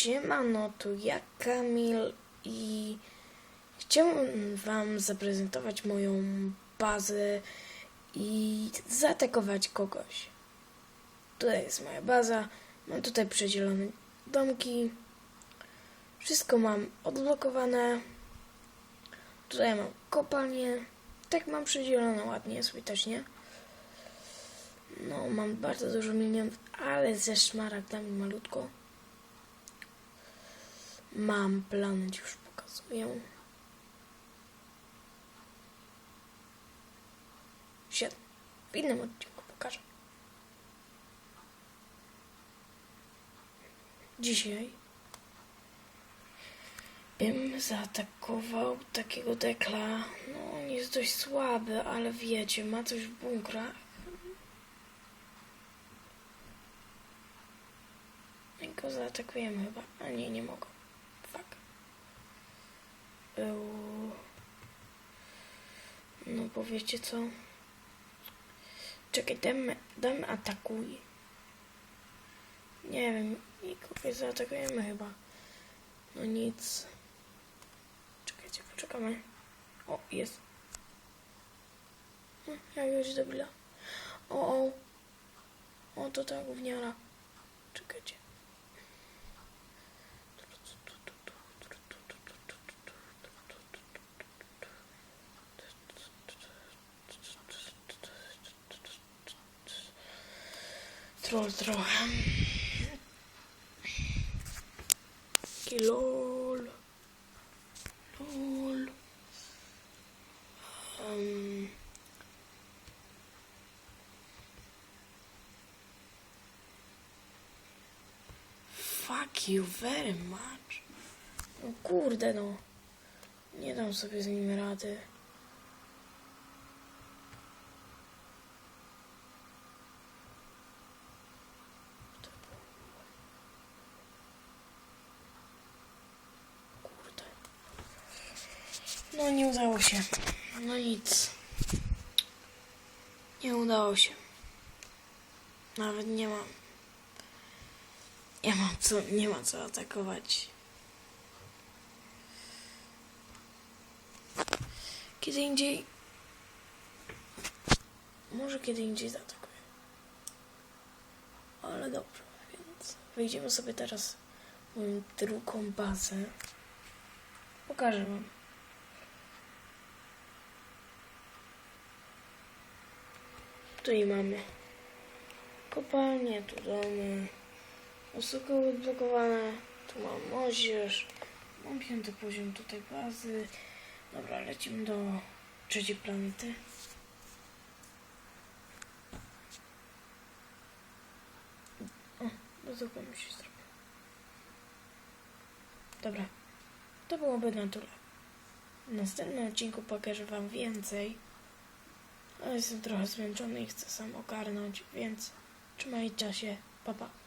Siemano, tu ja Kamil i chciałem wam zaprezentować moją bazę i zaatakować kogoś. Tutaj jest moja baza, mam tutaj przedzielone domki, wszystko mam odblokowane, tutaj mam kopalnię, tak mam przedzielone ładnie, słychać, nie? No, mam bardzo dużo milionów, ale ze szmaragdami malutko. Mam planet, już pokazuję. Siedem. W innym odcinku pokażę. Dzisiaj bym zaatakował takiego dekla. No, on jest dość słaby, ale wiecie, ma coś w bunkrach. I go zaatakujemy chyba. A nie, nie mogę. No bo wiecie co? Czekaj, damy, damy atakuj. Nie wiem, i kogoś zaatakujemy chyba. No nic. Czekajcie, poczekamy. O, jest. No, jakiegoś debila. O, o. O, to ta gówniara. Czekajcie. Troll trochę. Taki lol. Lol. Um. Fuck you very much. No kurde no. Nie dam sobie z nim rady. No nie udało się. No nic. Nie udało się. Nawet nie mam. Nie mam co, nie ma co atakować. Kiedy indziej. Może kiedy indziej zaatakuję. Ale dobrze, więc wejdziemy sobie teraz moją drugą bazę. Pokażę wam. Tutaj mamy kopalnię, tu domy, osokoły odblokowane, tu mam mozierz, mam piąty poziom tutaj bazy. Dobra, lecimy do trzeciej planety. O, tego mi się zrobił. Dobra, to byłoby na tyle. W następnym odcinku pokażę Wam więcej. Ale jestem trochę zmęczony i chcę sam ogarnąć, więc trzymajcie się. Pa, pa.